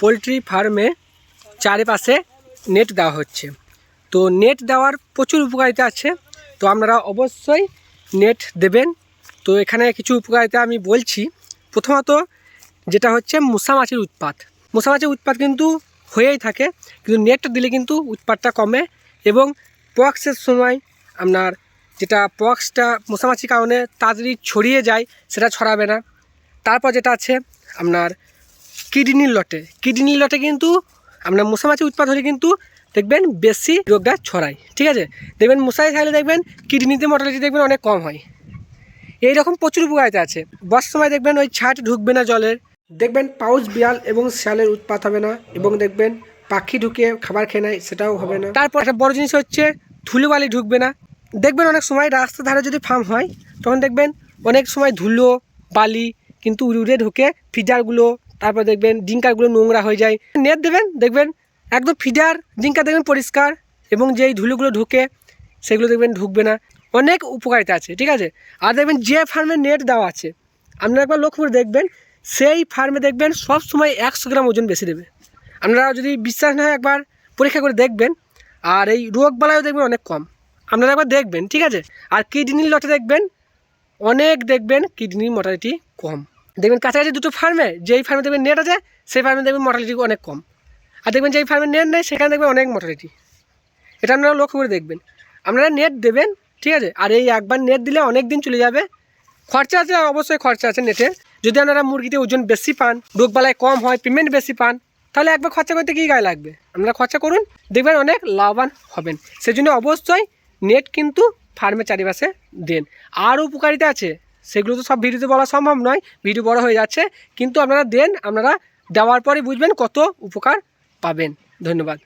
Poultry ফার্মে চারিপাশে net দেওয়া হচ্ছে। তো নেট দেওয়ার প্রচুর উপকারিতা আছে। তো আপনারা অবশ্যই নেট দেবেন। তো এখানে কিছু উপকারিতা আমি বলছি। প্রথমত যেটা হচ্ছে মশা মাছির উৎপাত। মশা মাছির উৎপাত কিন্তু হয়েই থাকে, কিন্তু নেট দিলে কিন্তু উৎপাতটা কমে এবং পক্সের সময় আপনার যেটা পক্সটা মশামাছির কারণে তাড়াতাড়ি ছড়িয়ে যায়, সেটা ছড়াবে না। তারপর যেটা আছে আপনার কিডনির লটে। কিডনির লটে কিন্তু আপনার মশামাছি উৎপাদ হলে কিন্তু দেখবেন বেশি রোগটা ছড়ায়, ঠিক আছে? দেখবেন মশাই থাকলে দেখবেন কিডনিতে মর্টালিটি দেখবেন অনেক কম হয়। এই রকম প্রচুর উপকারিতা আছে। বর্ষার সময় দেখবেন ওই ছাট ঢুকবে না জলের দেখবেন পাউচ, বিড়াল এবং শিয়ালের উৎপাত হবে না এবং দেখবেন পাখি ঢুকে খাবার খেয়ে নেয়, সেটাও হবে না। তারপর একটা বড় জিনিস হচ্ছে ধুলোবালি ঢুকবে না। দেখবেন অনেক সময় রাস্তার ধারে যদি ফার্ম হয়, তখন দেখবেন অনেক সময় ধুলো, বালি কিন্তু উড়ে উড়ে ঢুকে ফিডারগুলো তারপর দেখবেন ডিঙ্কারগুলো নোংরা হয়ে যায়। নেট দেবেন, দেখবেন একদম ফিডার ডিঙ্কার দেখবেন পরিষ্কার এবং যেই ধুলোগুলো ঢুকে সেগুলো দেখবেন ঢুকবে না। অনেক উপকারিতা আছে, ঠিক আছে? আর দেখবেন যে ফার্মে নেট দেওয়া আছে, আপনারা একবার লক্ষ্য করে দেখবেন, সেই ফার্মে দেখবেন সব সময় একশো গ্রাম ওজন বেশি দেবে। আপনারা যদি বিশ্বাস না হয় একবার পরীক্ষা করে দেখবেন, আর এই রোগ বালাইও দেখবেন অনেক কম। আপনারা একবার দেখবেন, ঠিক আছে? আর কিডনির লটে দেখবেন, অনেক দেখবেন কিডনির মর্টালিটি কম। দেখবেন কাছাকাছি দুটো ফার্মে যেই ফার্মে দেখবেন নেট আছে, সেই ফার্মে দেখবেন মর্টালিটি অনেক কম। আর দেখবেন যেই ফার্মে নেট নেই, সেখানে দেখবেন অনেক মর্টালিটি এটা আপনারা লক্ষ্য করে দেখবেন। আপনারা নেট দেবেন, ঠিক আছে? আর এই একবার নেট দিলে অনেক দিন চলে যাবে। খরচা আছে, অবশ্যই খরচা আছে নেটের যদি আপনারা মুরগিতে ওজন বেশি পান রোগবালায় কম হয় পেমেন্ট বেশি পান, তাহলে একবার খরচা করতে কী গায়ে লাগবে? আপনারা খরচা করুন, দেখবেন অনেক লাভবান হবেন। সেজন্য অবশ্যই নেট কিন্তু ফার্মের চারিপাশে দেন। আরও উপকারিতা আছে সেগুলো তো সব ভিডিওতে বলা সম্ভব নয়, ভিডিও বড় হয়ে যাচ্ছে। কিন্তু আপনারা দেন, আপনারা দেওয়ার পরে বুঝবেন কত উপকার পাবেন। ধন্যবাদ।